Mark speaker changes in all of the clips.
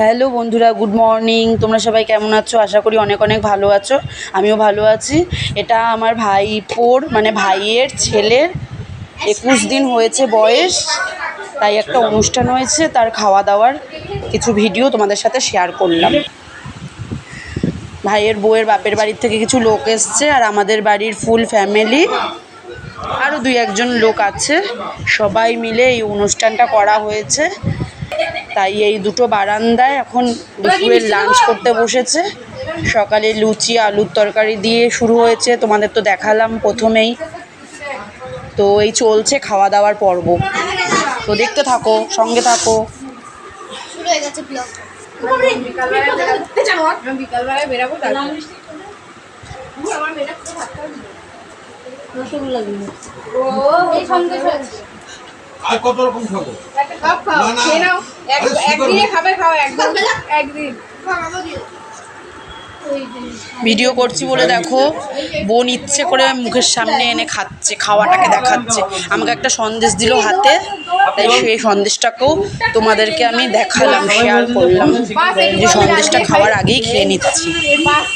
Speaker 1: Hello বন্ধুরা, good morning. তোমরা সবাই কেমন আছো? আশা করি অনেক অনেক ভালো আছো। আমিও ভালো আছি। এটা আমার ভাই ভাইপোর মানে ভাইয়ের ছেলের একুশ দিন হয়েছে বয়স। তাই একটা অনুষ্ঠান হয়েছে, তার খাওয়া দাওয়ার কিছু ভিডিও তোমাদের সাথে শেয়ার করলাম। ভাইয়ের বউয়ের বাপের বাড়ির থেকে কিছু লোক এসছে আর আমাদের বাড়ির ফুল ফ্যামিলি আরও দুই একজন লোক আছে। সবাই মিলে এই অনুষ্ঠানটা করা হয়েছে। তাই এই দুটো বারান্দায় এখন দুপুরের লাঞ্চ করতে বসেছে। সকালে লুচি আলুর তরকারি দিয়ে শুরু হয়েছে। তোমাদের তো দেখালাম প্রথমেই। তো এই চলছে খাওয়া দাওয়ার পর্ব। তো দেখতে থাকো সঙ্গে থাকো।
Speaker 2: শুরু হয়ে গেছে ব্লগ
Speaker 3: বিকালবেলায় বেরাবো তারপর
Speaker 2: এই সন্দেশ
Speaker 4: আর কত রকম খাব?
Speaker 3: একটা কাপ খাও
Speaker 4: না, না।
Speaker 1: ভিডিও করছি বলে দেখো বোন ইচ্ছে করে মুখের সামনে এনে খাচ্ছে খাওয়াটাকে দেখাচ্ছে। আমাকে একটা সন্দেশ দিল হাতে। তাই সেই সন্দেশটাকেও তোমাদেরকে আমি দেখালাম শেয়ার করলাম যে সন্দেশটা খাওয়ার আগেই খেয়ে নিচ্ছি
Speaker 3: বাস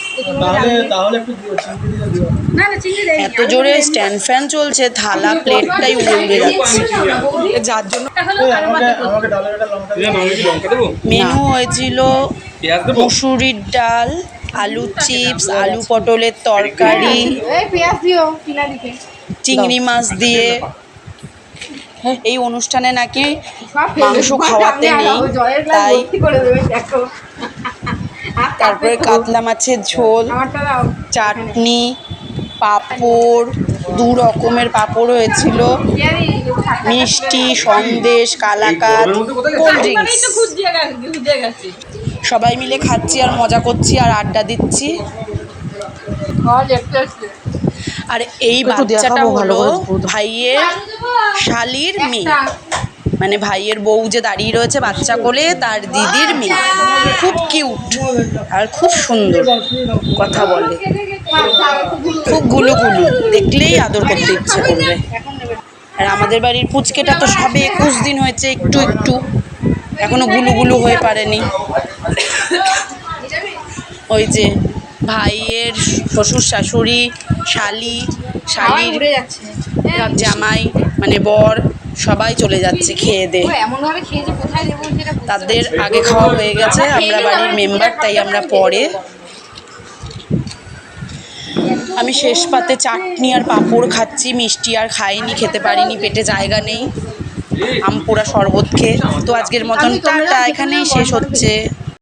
Speaker 5: তাহলে তাহলে একটু দিও চিংড়ি দিলে দিও।
Speaker 3: না না চিংড়ি দেয়
Speaker 1: এত জোরে স্ট্যান্ড ফ্যান চলছে থালা প্লেটটাই উড়ে যাচ্ছে। যার জন্য মেনু হয়েছিল মুসুরির ডাল আলু চিপস আলু পটলের তরকারি
Speaker 3: এই পেঁয়াজ দিও কিনা দিকে
Speaker 1: চিংড়ি মাছ দিয়ে। এই অনুষ্ঠানে নাকি মাংস খাওয়াতে নেই তাই তারপরে কাতলা মাছের ঝোল চাটনি পাঁপড় দু রকমের পাঁপড় হয়েছিল। মিষ্টি সন্দেশ কালাকাত কোল্ড ড্রিঙ্কস। সবাই মিলে খাচ্ছি আর মজা করছি আর আড্ডা দিচ্ছি।
Speaker 3: দেখতে আসছে।
Speaker 1: আর এই বাচ্চাটা হলো ভাইয়ের শালির মেয়ে। মানে ভাইয়ের বউ যে দাঁড়িয়ে রয়েছে বাচ্চা কোলে তার দিদির মেয়ে। খুব কিউট আর খুব সুন্দর কথা বলে। খুব গুলু গুলু দেখলেই আদর করতে ইচ্ছে করবে। আর আমাদের বাড়ির পুচকেটা তো সবে একুশ দিন হয়েছে একটু একটু। এখনও গুলু গুলু হয়ে পারেনি। ওই যে ভাইয়ের শ্বশুর শাশুড়ি শালি শালির জামাই মানে বর সবাই চলে যাচ্ছে খেয়ে দে। তাদের আগে খাওয়া হয়ে গেছে আমরা বাড়ির মেম্বার তাই আমরা পরে আমি শেষ পাতে চাটনি আর পাঁপড় খাচ্ছি মিষ্টি আর খাইনি খেতে পারিনি পেটে জায়গা নেই। আম পোড়া শরবত খেয়ে। তো আজকের মতন টাটা এখানেই শেষ হচ্ছে।